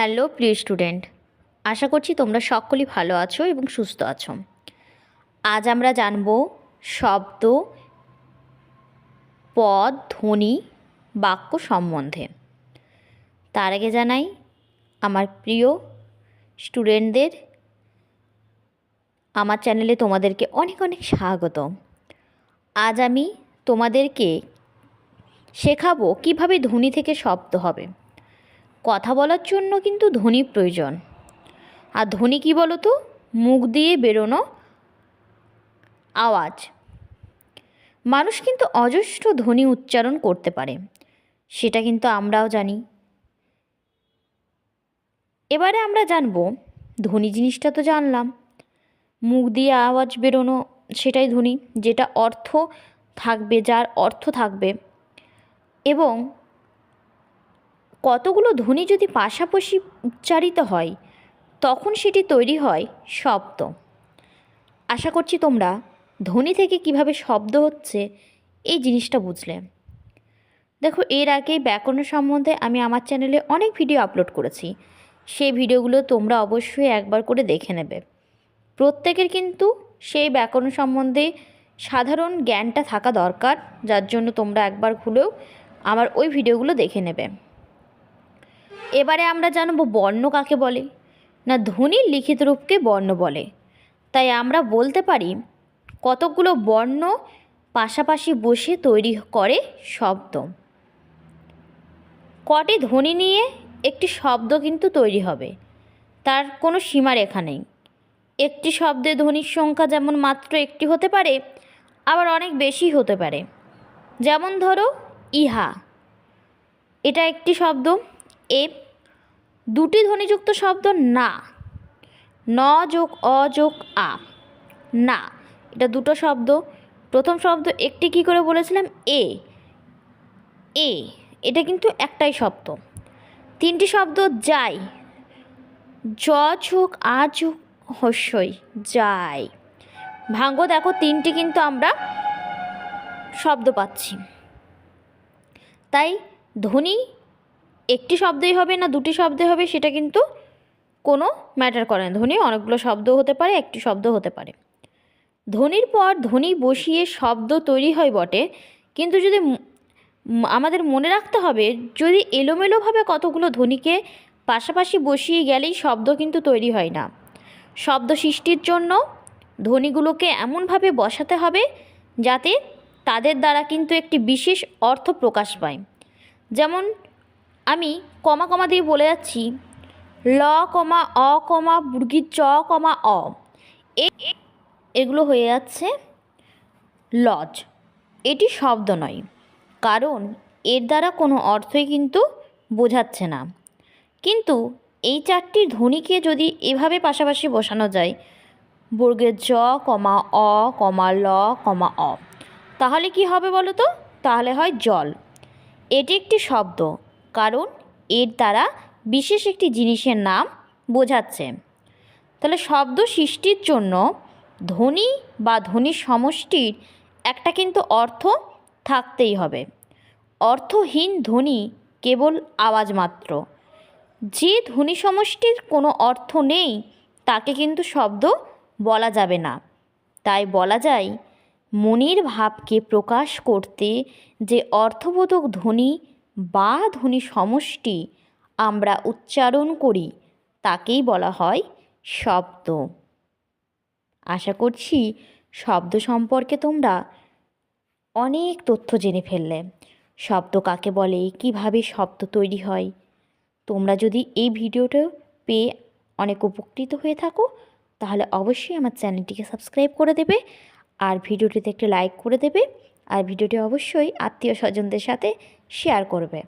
Hello, প্রিয় student. আশা করছি তোমরা সকলেই ভালো আছো এবং সুস্থ আছো। আজ আমরা জানব শব্দ, পদ, ধ্বনি, বাক্য সম্বন্ধে। তার আগে জানাই, আমার প্রিয় স্টুডেন্টদের, আমার চ্যানেলে তোমাদেরকে অনেক অনেক স্বাগত। আজ আমি তোমাদেরকে শেখাবো কীভাবে ধ্বনি থেকে শব্দ হবে। কথা বলার জন্য কিন্তু ধ্বনি প্রয়োজন। আর ধ্বনি কী বলো তো মুখ দিয়ে বেরোনো আওয়াজ। মানুষ কিন্তু অজস্র ধ্বনি উচ্চারণ করতে পারে। সেটা কিন্তু আমরাও জানি। এবারে আমরা জানব ধ্বনি জিনিসটা তো জানলাম। মুখ দিয়ে আওয়াজ বেরোনো সেটাই ধ্বনি যেটা অর্থ থাকবে, যার অর্থ থাকবে। এবং কতগুলো ধ্বনি যদি পাশাপাশি উচ্চারিত হয়, তখন সেটি তৈরি হয় শব্দ। আশা করছি তোমরা ধ্বনি থেকে কীভাবে শব্দ হচ্ছে, এই জিনিসটা বুঝলে। দেখো, এর আগে ব্যাকরণ সম্বন্ধে আমি আমার চ্যানেলে অনেক ভিডিও আপলোড করেছি। সেই ভিডিওগুলো তোমরা অবশ্যই একবার করে দেখে নেবে। প্রত্যেকের কিন্তু সেই ব্যাকরণ সম্বন্ধে সাধারণ জ্ঞানটা থাকা দরকার, যার জন্য তোমরা একবার খুলেও আমার ওই ভিডিওগুলো দেখে নেবে। এবারে আমরা জানব বর্ণ কাকে বলে? না ধ্বনির লিখিত রূপকে বর্ণ বলে? তাই আমরা বলতে পারি, কতকগুলো বর্ণ পাশাপাশি বসে তৈরি করে শব্দ। কটি ধ্বনি নিয়ে একটি শব্দ কিন্তু তৈরি হবে। তার কোনো সীমারেখা নেই। একটি শব্দে ধ্বনির সংখ্যা যেমন মাত্র একটি হতে পারে, আবার অনেক বেশি হতে পারে। যেমন ধরো, ইহা। এটা একটি শব্দ। এ দুটি ধ্বনিযুক্ত শব্দ না। ন যোগ অ যোগ আ। না, এটা দুটো শব্দ। প্রথম শব্দ একটি কি করে বলেছিলাম? এ। এ, এটা কিন্তু একটাই শব্দ। তিনটি শব্দ যাই। জ যোগ আ যোগ হস্যই, যাই। ভাঙ্গ, দেখো তিনটি কিন্তু আমরা শব্দ পাচ্ছি। তাই ধ্বনি একটি শব্দই হবে না দুটি শব্দে হবে, সেটা কিন্তু কোনো ম্যাটার করে না। ধ্বনি অনেকগুলো শব্দ হতে পারে, একটি শব্দ হতে পারে। ধ্বনির পর ধ্বনি বসিয়ে শব্দ তৈরি হয় বটে, কিন্তু যদি আমাদের মনে রাখতে হবে, যদি এলোমেলোভাবে কতগুলো ধ্বনিকে পাশাপাশি বসিয়ে গেলেই শব্দ কিন্তু তৈরি হয় না। শব্দ সৃষ্টির জন্য ধ্বনিগুলোকে এমনভাবে বসাতে হবে যাতে তাদের দ্বারা কিন্তু একটি বিশেষ অর্থ প্রকাশ পায়। যেমন আমি কমা কমা দিয়ে বলে যাচ্ছি। ল কমা অ কমা বুর্গি চ কমা অ। এগুলো হয়ে যাচ্ছে লজ। এটি শব্দ নয়, কারণ এর দ্বারা কোনো অর্থই কিন্তু বোঝাচ্ছে না। কিন্তু এই চারটি ধ্বনিকে যদি এভাবে পাশাপাশি বসানো যায় বর্গের জ কমা অ কমা ল কমা অ, তাহলে কি হবে বলো তো? তাহলে হয় জল। এটি একটি শব্দ। কারণ এর দ্বারা বিশেষ একটি জিনিসের নাম বোঝাচ্ছে। তাহলে শব্দ সৃষ্টির জন্য ধ্বনি বা ধ্বনির সমষ্টির একটা কিন্তু অর্থ থাকতেই হবে। অর্থহীন ধ্বনি কেবল আওয়াজ মাত্র। যে ধ্বনি সমষ্টির কোনো অর্থ নেই, তাকে কিন্তু শব্দ বলা যাবে না। তাই বলা যায়, মনের ভাবকে প্রকাশ করতে যে অর্থবোধক ধ্বনি বা ধ্বনি সমষ্টি আমরা উচ্চারণ করি, তাকেই বলা হয় শব্দ। আশা করছি শব্দ সম্পর্কে তোমরা অনেক তথ্য জেনে ফেললে। শব্দ কাকে বলে, কীভাবে শব্দ তৈরি হয়? তোমরা যদি এই ভিডিওটা পেয়ে অনেক উপকৃত হয়ে থাকো, তাহলে অবশ্যই আমার চ্যানেলটিকে সাবস্ক্রাইব করে দেবে, আর ভিডিওটিতে একটি লাইক করে দেবে, আর ভিডিওটি অবশ্যই আত্মীয় স্বজনদের সাথে শেয়ার করবে।